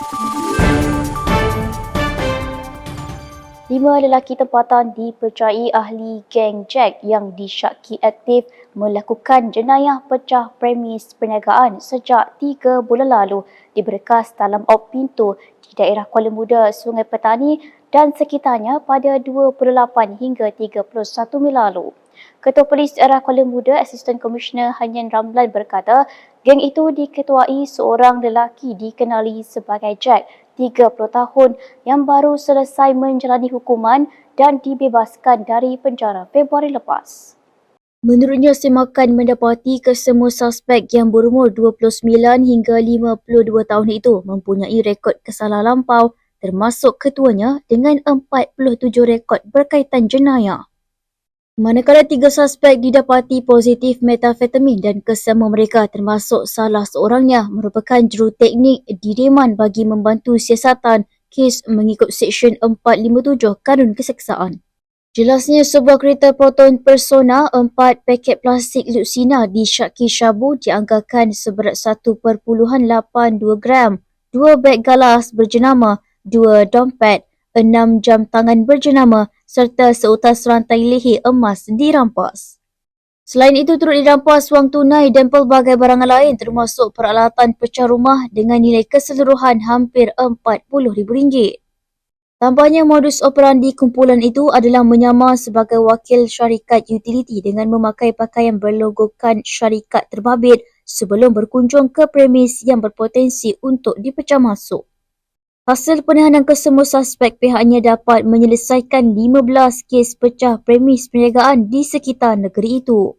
Thank you. Lima lelaki tempatan dipercayai ahli geng Jack yang disyaki aktif melakukan jenayah pecah premis perniagaan sejak tiga bulan lalu diberkas dalam op pintu di daerah Kuala Muda, Sungai Petani dan sekitarnya pada 28 hingga 31 Mei lalu. Ketua Polis Daerah Kuala Muda, Asisten Komisioner Hanyan Ramlan berkata, geng itu diketuai seorang lelaki dikenali sebagai Jack 30 tahun yang baru selesai menjalani hukuman dan dibebaskan dari penjara Februari lepas. Menurutnya, semakan mendapati kesemua suspek yang berumur 29 hingga 52 tahun itu mempunyai rekod kesalahan lampau termasuk ketuanya dengan 47 rekod berkaitan jenayah. Manakala tiga suspek didapati positif metafetamin dan kesemua mereka termasuk salah seorangnya merupakan juruteknik direman bagi membantu siasatan kes mengikut Seksyen 457 Kanun Keseksaan. Jelasnya sebuah kereta proton persona 4 paket plastik Luxina di Syaki Syabu dianggarkan seberat 1.82 gram, 2 beg galas berjenama, 2 dompet, 6 jam tangan berjenama serta seutas rantai leher emas dirampas. Selain itu turut dirampas wang tunai dan pelbagai barangan lain termasuk peralatan pecah rumah dengan nilai keseluruhan hampir RM40,000. Tambahnya modus operandi kumpulan itu adalah menyamar sebagai wakil syarikat utiliti dengan memakai pakaian berlogokan syarikat terbabit sebelum berkunjung ke premis yang berpotensi untuk dipecah masuk. Hasil penahanan kesemua suspek pihaknya dapat menyelesaikan 15 kes pecah premis perniagaan di sekitar negeri itu.